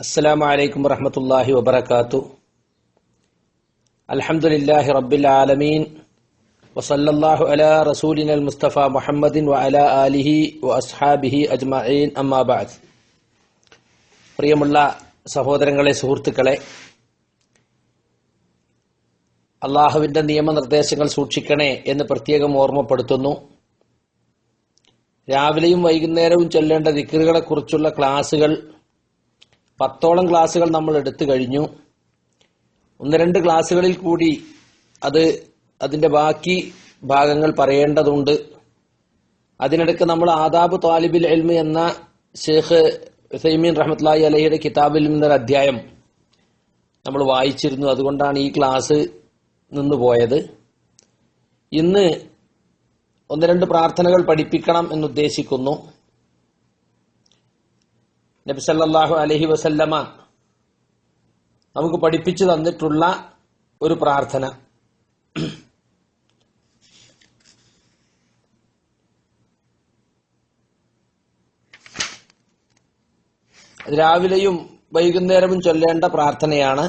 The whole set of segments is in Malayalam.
അസ്സലാമു അലൈക്കും വറഹമത്തല്ലാഹി വബർക്കാത്തു അൽഹംദുലില്ലാഹി റബ്ബിൽ ആലമീൻ. വസല്ലല്ലാഹു അലാ അൽ മുസ്തഫ മുഹമ്മദിൻ വ അലാ ആലിഹി വ അസ്ഹാബിഹി അജ്മഈൻ. അമ്മാബാദ് പ്രിയമുള്ള സഹോദരങ്ങളെ സുഹൃത്തുക്കളെ അള്ളാഹുവിന്റെ നിയമനിർദ്ദേശങ്ങൾ സൂക്ഷിക്കണേ എന്ന് പ്രത്യേകം ഓർമ്മപ്പെടുത്തുന്നു. രാവിലെയും വൈകുന്നേരവും ചൊല്ലേണ്ട ദിക്കറുകളെക്കുറിച്ചുള്ള ക്ലാസുകൾ പത്തോളം ക്ലാസ്സുകൾ നമ്മൾ എടുത്തു കഴിഞ്ഞു. ഒന്ന് രണ്ട് ക്ലാസ്സുകളിൽ കൂടി അത് അതിന്റെ ബാക്കി ഭാഗങ്ങൾ പറയേണ്ടതുണ്ട്. അതിനിടയ്ക്ക് നമ്മൾ ആദാബ് താലിബിൽ എൽമ് എന്ന ഷേഖ് സൈമീൻ റഹ്മത്ലായി അലഹിയുടെ കിതാബിൽ നിന്നൊരു അധ്യായം നമ്മൾ വായിച്ചിരുന്നു. അതുകൊണ്ടാണ് ഈ ക്ലാസ് നിന്ന് പോയത്. ഇന്ന് ഒന്ന് രണ്ട് പ്രാർത്ഥനകൾ പഠിപ്പിക്കണം എന്നുദ്ദേശിക്കുന്നു. നബി അലഹി വസല്ലമ നമുക്ക് പഠിപ്പിച്ചു തന്നിട്ടുള്ള ഒരു പ്രാർത്ഥന. രാവിലെയും വൈകുന്നേരവും ചൊല്ലേണ്ട പ്രാർത്ഥനയാണ്.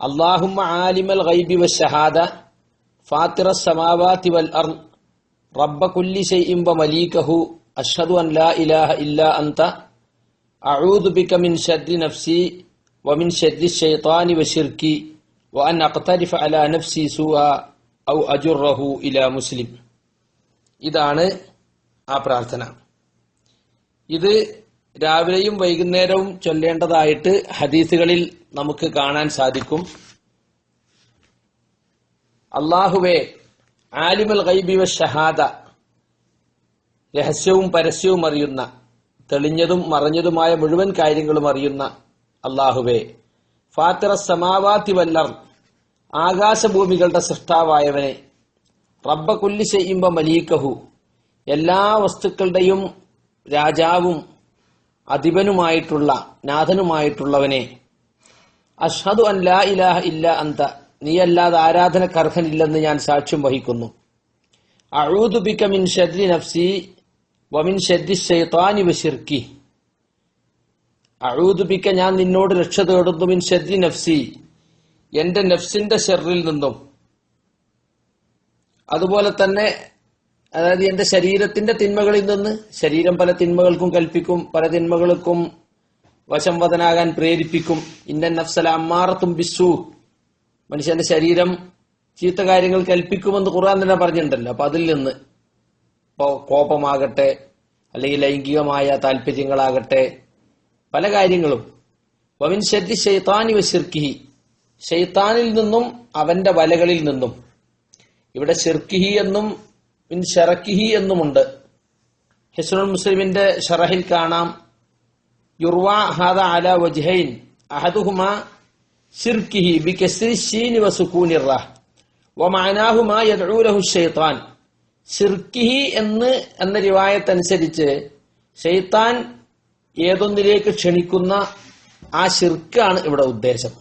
അള്ളാഹുമ്മ ആലിമൽ ഗൈബി വശഹാദ ഫാത്തിറ സമാവാതി വൽ അർ റബ്ബ കുല്ലി ഷൈഇം വ മലീകഹു അഷ്ഹദു അൻ ലാ ഇലാഹ ഇല്ലാ അൻത أعوذ بك من شر نفسي ومن شر الشيطان وشركي وأن أقترف على نفسي سوءا أو أجره إلى مسلم ഇതാണ് ആ പ്രാർത്ഥന ഇത് രാവിലെയും വൈകുന്നേരവും ചൊല്ലേണ്ടതായിട്ട് ഹദീസുകളിൽ നമുക്ക് കാണാൻ സാധിക്കും അള്ളാഹുവെ ആലിമുൽ ഗൈബി വ ഷഹാദ രഹസ്യവും പരസ്യവും അറിയുന്ന തെളിഞ്ഞതും മറഞ്ഞതുമായ മുഴുവൻ കാര്യങ്ങളും അറിയുന്ന അള്ളാഹുവെ ഫാത്തിറ സമാവാത്തി വല്ലർ ആകാശഭൂമികളുടെ സൃഷ്ടാവായവനെ റബ്ബ കുല്ലി ചെയ്യുമ്പ മലീക്കഹു എല്ലാ വസ്തുക്കളുടെയും രാജാവും അധിപനുമായിട്ടുള്ള നാഥനുമായിട്ടുള്ളവനെ. അഷ്ഹദു അൻ ലാ ഇലാഹ ഇല്ല അന്ത നീയല്ലാതെ ആരാധനക്കർഹനില്ലെന്ന് ഞാൻ സാക്ഷ്യം വഹിക്കുന്നു. അഴൂദു ബിക മിൻ ഷദ്രി നഫ്സി വമിൻ ഷെദ്ദി ഷെയ്ത്താനി വശിർക്കി അഴൂദുബിക്ക ഞാൻ നിന്നോട് രക്ഷ തേടുന്നു മിൻ ഷെദ്ദി നഫ്സി. എന്റെ നഫ്സിന്റെ ഷെറിൽ നിന്നും. അതുപോലെ തന്നെ അതായത് എന്റെ ശരീരത്തിന്റെ തിന്മകളിൽ നിന്ന് ശരീരം പല തിന്മകൾക്കും കൽപ്പിക്കും പല തിന്മകൾക്കും വശംവദനാകാൻ പ്രേരിപ്പിക്കും. ഇന്ന നഫ്സല അമ്മാറത്തും ബിസു മനുഷ്യന്റെ ശരീരം ചീത്ത കാര്യങ്ങൾ കൽപ്പിക്കുമെന്ന് ഖുർആൻ തന്നെ പറഞ്ഞിട്ടുണ്ടല്ലോ. അപ്പൊ അതിൽ നിന്ന് കോപമാകട്ടെ അല്ലെങ്കിൽ ലൈംഗികമായ താല്പര്യങ്ങളാകട്ടെ പല കാര്യങ്ങളും. വമിൻ ശരി ഷെയ്ത്താനി വശിർക്കിഹി. ഷെയ്ത്താനിൽ നിന്നും അവന്റെ വലകളിൽ നിന്നും. ഇവിടെ ഷിർക്കിഹി എന്നും മിൻ ഷറക്കിഹി എന്നുമുണ്ട്. ഹിസ്നുൽ മുസ്ലിമിന്റെ ഷറഹിൽ കാണാം. യുർവ ഹാദ അല വജ്ഹൈൻ അഹദുഹുമ ഷിർക്കിഹി ബി കസ്രി ഷീനി വസുക്കൂനിറ റഹ് മാനാഹുമാ യദ്ഉ ലഹു ഷൈത്താൻ ഷിർക്കിഹി എന്ന് എന്ന റിവായത്തനുസരിച്ച് ഷെയ്ത്താൻ ഏതൊന്നിലേക്ക് ക്ഷണിക്കുന്ന ആ ഷിർക്കാണ് ഇവിടെ ഉദ്ദേശം.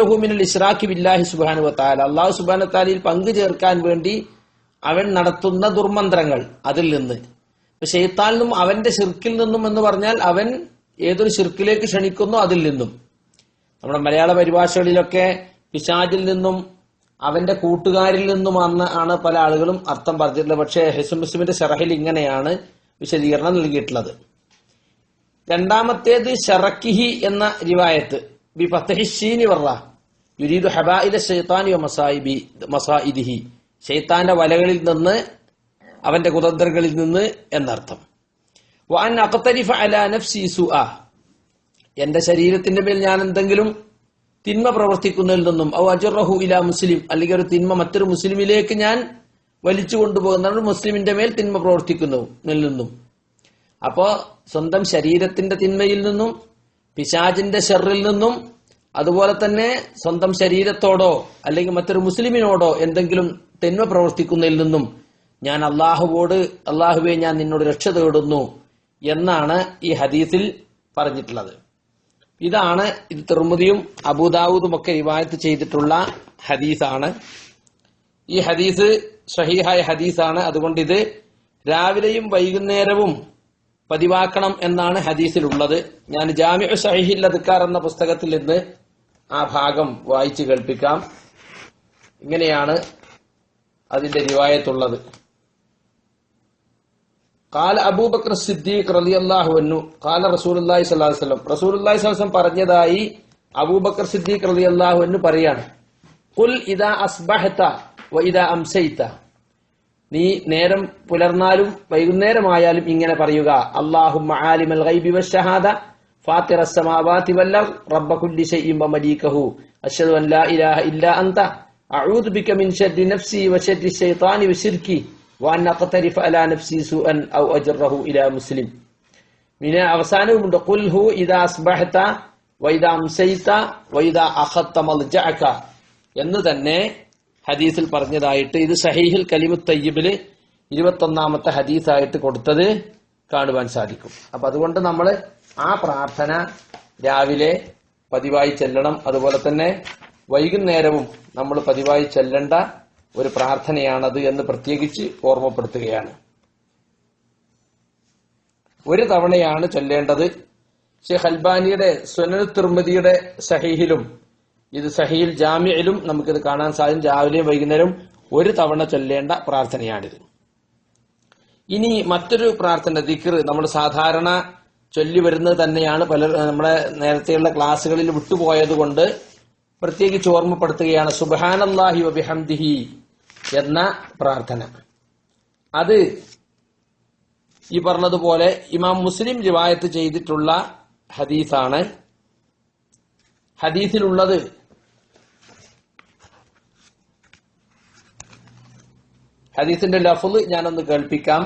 റഹൂമിനൽ ഇസ്രാഖി ബില്ലാഹി സുബാനു വത്താല അള്ളാഹു സുബാന താലിയിൽ പങ്കു ചേർക്കാൻ വേണ്ടി അവൻ നടത്തുന്ന ദുർമന്ത്രങ്ങൾ അതിൽ നിന്ന്. ഷെയ്ത്താൻ നിന്നും അവന്റെ ഷിർക്കിൽ നിന്നും എന്ന് പറഞ്ഞാൽ അവൻ ഏതൊരു ഷിർക്കിലേക്ക് ക്ഷണിക്കുന്നു അതിൽ നിന്നും. നമ്മുടെ മലയാള പരിഭാഷകളിലൊക്കെ പിശാജിൽ നിന്നും അവന്റെ കൂട്ടുകാരിൽ നിന്നും അന്ന് ആണ് പല ആളുകളും അർത്ഥം പറഞ്ഞിട്ടുള്ളത്. പക്ഷേ ഹെസു മുസ്ലിമിന്റെ ഷറഹിൽ ഇങ്ങനെയാണ് വിശദീകരണം നൽകിയിട്ടുള്ളത്. രണ്ടാമത്തേത് ഷറക്കിഹി എന്ന റിവായത്ത്. ബി ഫത്തഹിഷീനി വർറ യുരീദു ഹബായില ഷെയ്ത്താനി മസായിബി മസായിദിഹി. ഷെയ്ത്താന്റെ വലകളിൽ നിന്ന് അവന്റെ കുതന്ത്രങ്ങളിൽ നിന്ന് എന്നർത്ഥം. വാൻ അഖ്തരിഫ അലാ നഫ്സി സുആ. എന്റെ ശരീരത്തിന്റെ മേൽ ഞാൻ എന്തെങ്കിലും തിന്മ പ്രവർത്തിക്കുന്നതിൽ നിന്നും ഔ അജുറഹു ഇല മുസ്ലിം അല്ലെങ്കിൽ ഒരു തിന്മ മറ്റൊരു മുസ്ലിമിലേക്ക് ഞാൻ വലിച്ചു കൊണ്ടുപോകുന്നതാണ് മുസ്ലിമിന്റെ മേൽ തിന്മ പ്രവർത്തിക്കുന്നു നിന്നും. അപ്പോ സ്വന്തം ശരീരത്തിന്റെ തിന്മയിൽ നിന്നും പിശാജിന്റെ ഷെറിൽ നിന്നും അതുപോലെ തന്നെ സ്വന്തം ശരീരത്തോടോ അല്ലെങ്കിൽ മറ്റൊരു മുസ്ലിമിനോടോ എന്തെങ്കിലും തിന്മ പ്രവർത്തിക്കുന്നതിൽ നിന്നും ഞാൻ അള്ളാഹുവോട് അള്ളാഹുവെ ഞാൻ നിന്നോട് രക്ഷ തേടുന്നു എന്നാണ് ഈ ഹദീസിൽ പറഞ്ഞിട്ടുള്ളത്. ഇതാണ് ഇത് തിർമുദിയും അബൂദാവൂദും ഒക്കെ റിവായത്ത് ചെയ്തിട്ടുള്ള ഹദീസാണ്. ഈ ഹദീസ് ഷഹീഹായ ഹദീസാണ്. അതുകൊണ്ട് ഇത് രാവിലെയും വൈകുന്നേരവും പതിവാക്കണം എന്നാണ് ഹദീസിലുള്ളത്. ഞാൻ ജാമ്യ സഹിഹിൽ അദ്ക്കാർ എന്ന പുസ്തകത്തിൽ നിന്ന് ആ ഭാഗം വായിച്ചു കേൾപ്പിക്കാം. ഇങ്ങനെയാണ് അതിന്റെ റിവായത്തുള്ളത്. കാല അബൂബക്കർ സിദ്ദീഖ് റലി അള്ളാഹുവന്നു കാല റസൂലി സ്വലാസ്ലം റസൂലി സ്വലം പറഞ്ഞതായി അബൂബക്കർ സിദ്ദീഖ് റലി അള്ളാഹുവന്നു പറയാണ്. കുൽ ഇതാ അസ്ബഹത്ത വ ഇതാ അംസൈത്ത നീ നേരം പുലർന്നാലും വൈകുന്നേരമായാലും ഇങ്ങനെ പറയുക. അള്ളാഹുമ്മ ആലിമൽ ഗൈബി വശഹാദ ഫാത്തിറ സമാവാതി വല്ല റബ്ബ കുല്ലി ഷൈഇം വമലീകഹു അശ്ഹദു അൻ ഇലാഹ ഇല്ലാ അൻത അഊദു ബിക മിൻ ശർരി നഫ്സി വ ശർരി ശൈത്താനി വാൻ അഖ്തരിഫ് അലാ നഫ്സി സുഅൻ ഔ അജറഹു ഇലാ മുസ്ലിം പിന്നെ അവസാനവുമുണ്ട് ഖുൽ ഹു ഇദാ അസ്ബഹത വൈദ അംസൈത വൈദ അഖത്ത മൽജഅക എന്ന് തന്നെ ഹദീസിൽ പറഞ്ഞതായിട്ട് ഇത് സഹീഹിൽ കലിമു തയ്യിബിൽ ഇരുപത്തൊന്നാമത്തെ ഹദീസായിട്ട് കൊടുത്തത് കാണുവാൻ സാധിക്കും. അപ്പൊ അതുകൊണ്ട് നമ്മൾ ആ പ്രാർത്ഥന രാവിലെ പതിവായി ചെല്ലണം. അതുപോലെ തന്നെ വൈകുന്നേരവും നമ്മൾ പതിവായി ചെല്ലേണ്ട ഒരു പ്രാർത്ഥനയാണത് എന്ന് പ്രത്യേകിച്ച് ഓർമ്മപ്പെടുത്തുകയാണ്. ഒരു തവണയാണ് ചൊല്ലേണ്ടത്. ഷെയ്ഖ് അൽബാനിയുടെ സുനൽ തിർമതിയുടെ സഹീഹിലും ഇത് സഹീൽ ജാമ്യയിലും നമുക്കിത് കാണാൻ സാധിക്കും. രാവിലെയും വൈകുന്നേരം ഒരു തവണ ചൊല്ലേണ്ട പ്രാർത്ഥനയാണിത്. ഇനി മറ്റൊരു പ്രാർത്ഥന ദിക്കർ നമ്മൾ സാധാരണ ചൊല്ലി വരുന്നത് തന്നെയാണ്. പല നമ്മുടെ നേരത്തെയുള്ള ക്ലാസ്സുകളിൽ വിട്ടുപോയത് കൊണ്ട് പ്രത്യേകിച്ച് ഓർമ്മപ്പെടുത്തുകയാണ്. സുബാനല്ലാഹി വബിഹംദിഹി എന്ന പ്രാർത്ഥന അത് ഈ പറഞ്ഞതുപോലെ ഇമാം മുസ്ലിം റിവായത്ത് ചെയ്തിട്ടുള്ള ഹദീസാണ് ഹദീസിലുള്ളത് ഹദീസിന്റെ ലഫുല് ഞാനൊന്ന് കേൾപ്പിക്കാം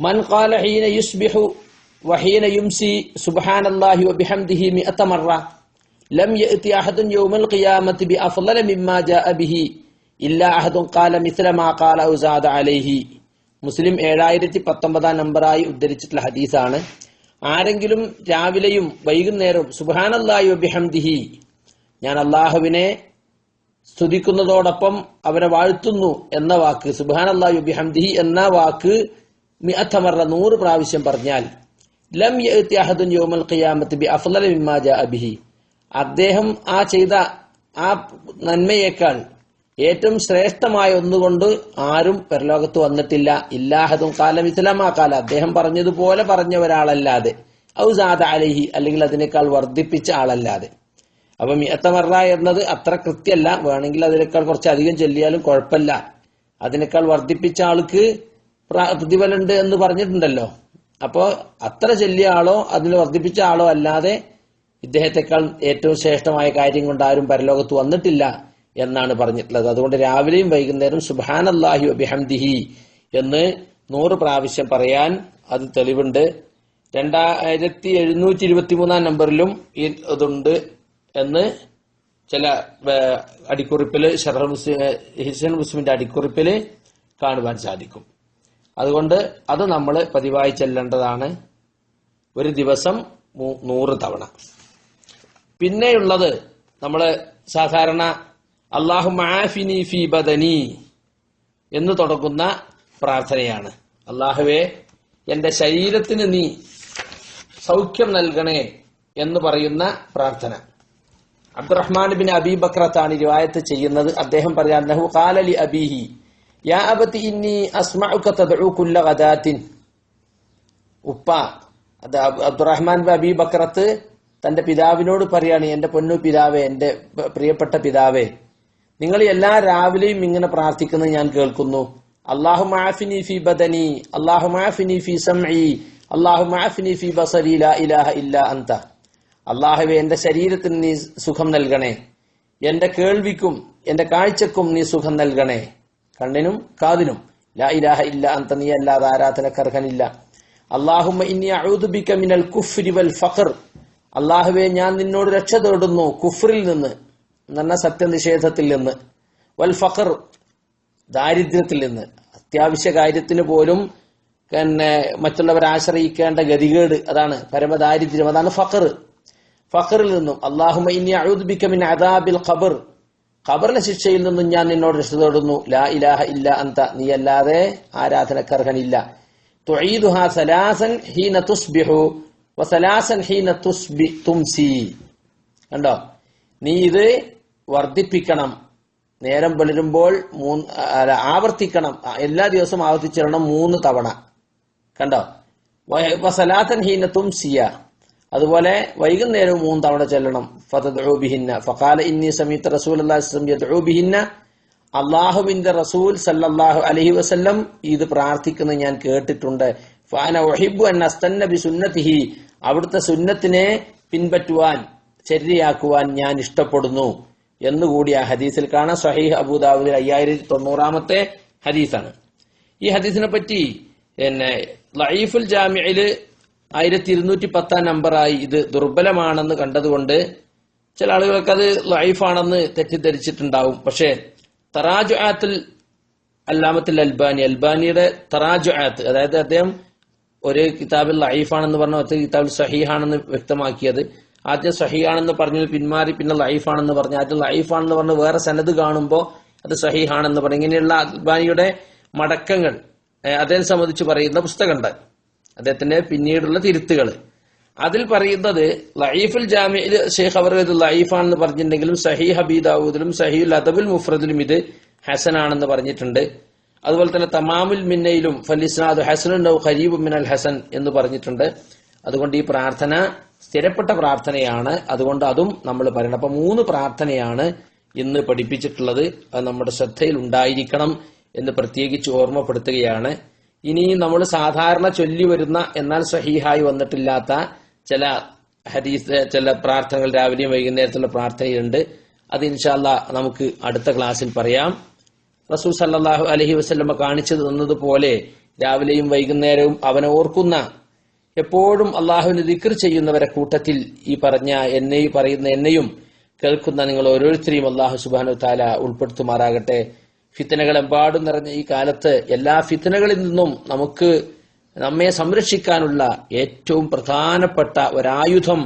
من قال حين يصبح وحين يمسي سبحان الله وبحمده مئة مرة ലം യഅതി അഹദുൻ യൗമൽ ഖിയാമത്തി ബി അഫ്ളല മിമ്മാ ജാഅ ബിഹി ഇല്ലാ അഹദുൻ ഖാല മിസ്ല മാ ഖാല ഉസാദ അലൈഹി മുസ്ലിം ഏഴായിരത്തി പത്തൊമ്പതാം നമ്പറായി ഉദ്ധരിച്ചിട്ടുള്ള ഹദീസാണ്. ആരെങ്കിലും രാവിലെയും വൈകുന്നേരവും സുബാനല്ലായി ബിഹംദിഹി ഞാൻ അള്ളാഹുവിനെ സ്തുതിക്കുന്നതോടൊപ്പം അവനെ വാഴ്ത്തുന്നു എന്ന വാക്ക് സുബാനല്ലാഹു ബിഹംദിഹി എന്ന വാക്ക് മിഅത്തമറ നൂറ് പ്രാവശ്യം പറഞ്ഞാൽ ലം യഅതി അഹദുൻ യൗമൽ ഖിയാമത്തി ബി അഫ്ളല മിമ്മാ ജാഅ ബിഹി. അദ്ദേഹം ആ ചെയ്ത ആ നന്മയേക്കാൾ ഏറ്റവും ശ്രേഷ്ഠമായ ഒന്നുകൊണ്ട് ആരും പരലോകത്ത് വന്നിട്ടില്ല. ഇല്ലാഹതും കാലം ഇസ്ലാമാ കാല. അദ്ദേഹം പറഞ്ഞതുപോലെ പറഞ്ഞ ഒരാളല്ലാതെ. ഔസാദ അലഹി അല്ലെങ്കിൽ അതിനേക്കാൾ വർദ്ധിപ്പിച്ച ആളല്ലാതെ. അപ്പൊ മിയത്തമറ എന്നത് അത്ര കൃത്യമല്ല. വേണമെങ്കിൽ അതിനേക്കാൾ കുറച്ച് അധികം ചൊല്ലിയാലും കുഴപ്പമില്ല. അതിനേക്കാൾ വർദ്ധിപ്പിച്ച ആൾക്ക് പ്രതിഫലുണ്ട് എന്ന് പറഞ്ഞിട്ടുണ്ടല്ലോ. അപ്പോ അത്ര ചൊല്ലിയ ആളോ അതിൽ വർദ്ധിപ്പിച്ച ആളോ അല്ലാതെ ഇദ്ദേഹത്തെക്കാൾ ഏറ്റവും ശ്രേഷ്ഠമായ കാര്യം കൊണ്ട് ആരും പരലോകത്ത് വന്നിട്ടില്ല എന്നാണ് പറഞ്ഞിട്ടുള്ളത്. അതുകൊണ്ട് രാവിലെയും വൈകുന്നേരം സുബാനല്ലാഹി അബിഹംദിഹി എന്ന് നൂറ് പ്രാവശ്യം പറയാൻ അത് തെളിവുണ്ട്. രണ്ടായിരത്തി എഴുന്നൂറ്റി ഇരുപത്തി മൂന്നാം നമ്പറിലും ഈ ഇതുണ്ട് എന്ന് ചില അടിക്കുറിപ്പിൽ ഷറഹ് മുസ്ലിം ഹിസൻ മുസ്ലിമിന്റെ അടിക്കുറിപ്പിൽ കാണുവാൻ സാധിക്കും. അതുകൊണ്ട് അത് നമ്മൾ പതിവായി ചെല്ലേണ്ടതാണ്. ഒരു ദിവസം നൂറ് തവണ. പിന്നെയുള്ളത് നമ്മൾ സാധാരണ അള്ളാഹു മാഫിനി ഫി ബദനി എന്ന് തുടങ്ങുന്ന പ്രാർത്ഥനയാണ്. അള്ളാഹുവേ എന്റെ ശരീരത്തിന് നീ സൗഖ്യം നൽകണേ എന്ന് പറയുന്ന പ്രാർത്ഥന. അബ്ദുറഹ്മാൻ ബിൻ അബി ബക്രത്താണ് ഈ റിവായത്ത് ചെയ്യുന്നത്. അദ്ദേഹം പറയാൻ നഹു യാ ഇന്നി അസ്മഉക ഉപ്പ അത് അബ്ദുറഹ്മാൻ ബി അബി ബക്രത്ത് തന്റെ പിതാവിനോട് പറയാണ് എന്റെ പൊന്നു പിതാവേ എന്റെ പ്രിയപ്പെട്ട പിതാവേ നിങ്ങൾ എല്ലാ രാവിലെയും ഇങ്ങനെ പ്രാർത്ഥിക്കുന്നത് ഞാൻ കേൾക്കുന്നു. അള്ളാഹു മാഫിനി ഫി ബദനി അള്ളാഹു മാഫിനി ഫി സംഇ അള്ളാഹു മാഫിനി ഫി ബസരി ലാ ഇലാഹ ഇല്ല അന്ത. അള്ളാഹുവെ എന്റെ ശരീരത്തിന് നീ സുഖം നൽകണേ. എന്റെ കേൾവിക്കും എന്റെ കാഴ്ചക്കും നീ സുഖം നൽകണേ. കണ്ണിനും കാതിനും ലാ ഇലാഹ ഇല്ല അന്ത നീ അല്ലാതെ ആരാധനക്കർഹനില്ല. അള്ളാഹുമ്മ ഇന്നി അഊദു ബിക മിനൽ കുഫ്രി വൽ ഫഖർ അള്ളാഹുവെ ഞാൻ നിന്നോട് രക്ഷ തേടുന്നു കുഫറിൽ നിന്ന്. എന്ന സത്യനിഷേധത്തിൽ നിന്ന്. വൽ ഫഖർ ദാരിദ്ര്യത്തിൽ നിന്ന്. അത്യാവശ്യ കാര്യത്തിന് പോലും പിന്നെ മറ്റുള്ളവരെ ആശ്രയിക്കേണ്ട ഗതികേട് അതാണ്. പരമദാരിദ്ര്യം അതാണ് ഫഖർ. ഫഖറിൽ നിന്നും അള്ളാഹുമ ഇനി അഊദു ബിക മിൻ അദാബിൽ ഖബർ. ഖബറിലെ ശിക്ഷയിൽ നിന്നും ഞാൻ നിന്നോട് രക്ഷ തേടുന്നു. ലാ ഇലാഹ ഇല്ല അന്ത. നീ അല്ലാതെ ആരാധനക്കർഹനില്ല. തുഈദുഹാ സലാസൻ ഹീന തുസ്ബിഹു. തുംസി. കണ്ടോ? നീ ഇത് വർദ്ധിപ്പിക്കണം. നേരം പുലരുമ്പോൾ മൂന്ന് അല്ല, ആവർത്തിക്കണം. എല്ലാ ദിവസവും ആവർത്തിച്ചിരണം മൂന്ന് തവണ. കണ്ടോ? വസലാത്തൻ ഹീന തുംസിയ. അതുപോലെ വൈകുന്നേരവും മൂന്ന് തവണ ചെല്ലണം. ഫതദ്ഉ ബിഹിന്ന. ഫഖാല ഇന്നി സമീത്ത് റസൂൽ സ്വല്ലല്ലാഹു അലൈഹി വസല്ലം യദ്ഉ ബിഹിന്ന. അള്ളാഹുവിന്റെ റസൂൽ സല്ലാഹു അലഹി വസ്ല്ലം ഇത് പ്രാർത്ഥിക്കുന്നത് ഞാൻ കേട്ടിട്ടുണ്ട്. ഫാന അൻ അസ്തന്ന സുന്നത്തിഹി അവിടുത്തെ സുന്നത്തിനെ പിൻപറ്റുവാൻ ശരിയാക്കുവാൻ ഞാൻ ഇഷ്ടപ്പെടുന്നു എന്നുകൂടി ആ ഹദീസിൽ കാണാം. സഹീഹ് അബൂദാവുദിൽ അയ്യായിരത്തി തൊണ്ണൂറാമത്തെ ഹദീസാണ്. ഈ ഹദീസിനെ പറ്റി പിന്നെ ലൈഫുൽ ജാമ്യയിൽ ആയിരത്തി ഇരുന്നൂറ്റി പത്താം നമ്പറായി ഇത് ദുർബലമാണെന്ന് കണ്ടതുകൊണ്ട് ചില ആളുകൾക്ക് അത് ലൈഫാണെന്ന് തെറ്റിദ്ധരിച്ചിട്ടുണ്ടാവും. പക്ഷേ തറാജു ആത്തിൽ അല്ലാമത്തിൽ അൽബാനി അൽബാനിയുടെ തറാജു ആത്ത് അതായത് അദ്ദേഹം ഒരു കിതാബിൽ ലൈഫാണെന്ന് പറഞ്ഞ ഒറ്റ കിതാബിൽ സഹീഹാണെന്ന് വ്യക്തമാക്കിയത്. ആദ്യം സഹീഹാണെന്ന് പറഞ്ഞു പിന്മാറി പിന്നെ ലൈഫാണെന്ന് പറഞ്ഞു. ആദ്യം ലൈഫാണെന്ന് പറഞ്ഞ് വേറെ സനത് കാണുമ്പോൾ അത് സഹീഹാണെന്ന് പറഞ്ഞു. ഇങ്ങനെയുള്ള അൽബാനിയുടെ മടക്കങ്ങൾ അദ്ദേഹം സംബന്ധിച്ച് പറയുന്ന പുസ്തകമുണ്ട് അദ്ദേഹത്തിന്റെ പിന്നീടുള്ള തിരുത്തുകൾ. അതിൽ പറയുന്നത് ലൈഫുൽ ജാമിയിൽ ഷെയ്ഖ് അവർ ഇത് ലൈഫാണെന്ന് പറഞ്ഞിട്ടുണ്ടെങ്കിലും സഹീ ഹബീദാവൂദിലും സഹീൽ അദബുൽ മുഫ്രദിലും ഇത് ഹസനാണെന്ന് പറഞ്ഞിട്ടുണ്ട്. അതുപോലെ തന്നെ തമാമുൽ മിന്നയിലും ഫലിസ്നാദ് ഹസനുൻ ഖരീബ് മിനൽ ഹസൻ എന്ന് പറഞ്ഞിട്ടുണ്ട്. അതുകൊണ്ട് ഈ പ്രാർത്ഥന സ്ഥിരപ്പെട്ട പ്രാർത്ഥനയാണ്. അതുകൊണ്ട് അതും നമ്മൾ പറയണം. അപ്പൊ മൂന്ന് പ്രാർത്ഥനയാണ് ഇന്ന് പഠിപ്പിച്ചിട്ടുള്ളത്. അത് നമ്മുടെ ശ്രദ്ധയിൽ ഉണ്ടായിരിക്കണം എന്ന് പ്രത്യേകിച്ച് ഓർമ്മപ്പെടുത്തുകയാണ്. ഇനി നമ്മൾ സാധാരണ ചൊല്ലി വരുന്ന എന്നാൽ സഹീഹായി വന്നിട്ടില്ലാത്ത ചില ഹദീസ് ചില പ്രാർത്ഥനകൾ രാവിലെയും വൈകുന്നേരത്തുള്ള പ്രാർത്ഥനയുണ്ട് അത് ഇൻഷാല്ല നമുക്ക് അടുത്ത ക്ലാസ്സിൽ പറയാം. റസൂൽ സല്ലാഹു അലഹി വസല്ലമ കാണിച്ചു തന്നതുപോലെ രാവിലെയും വൈകുന്നേരവും അവനെ ഓർക്കുന്ന എപ്പോഴും അള്ളാഹുവിന് ദിക്ർ ചെയ്യുന്നവരെ കൂട്ടത്തിൽ ഈ പറഞ്ഞ എന്നെയും പറയുന്ന എന്നെയും കേൾക്കുന്ന നിങ്ങൾ ഓരോരുത്തരെയും അള്ളാഹു സുബാനു താല ഉൾപ്പെടുത്തുമാറാകട്ടെ. ഫിത്തനകളെമ്പാടും നിറഞ്ഞ ഈ കാലത്ത് എല്ലാ ഫിത്തനകളിൽ നിന്നും നമുക്ക് നമ്മെ സംരക്ഷിക്കാനുള്ള ഏറ്റവും പ്രധാനപ്പെട്ട ഒരായുധം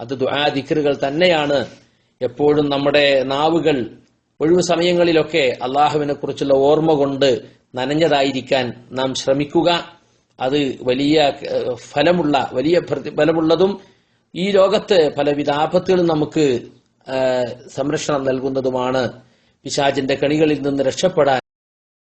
അത് ദുആ ദിക്റുകൾ തന്നെയാണ്. എപ്പോഴും നമ്മുടെ നാവുകൾ ഒഴിവു സമയങ്ങളിലൊക്കെ അള്ളാഹുവിനെ കുറിച്ചുള്ള ഓർമ്മ കൊണ്ട് നനഞ്ഞതായിരിക്കാൻ നാം ശ്രമിക്കുക. അത് വലിയ ഫലമുള്ള വലിയ ഫലമുള്ളതും ഈ ലോകത്ത് പലവിധ ആപത്തുകളും നമുക്ക് സംരക്ഷണം നൽകുന്നതുമാണ്. പിശാചിന്റെ കണികളിൽ നിന്ന് രക്ഷപ്പെടാൻ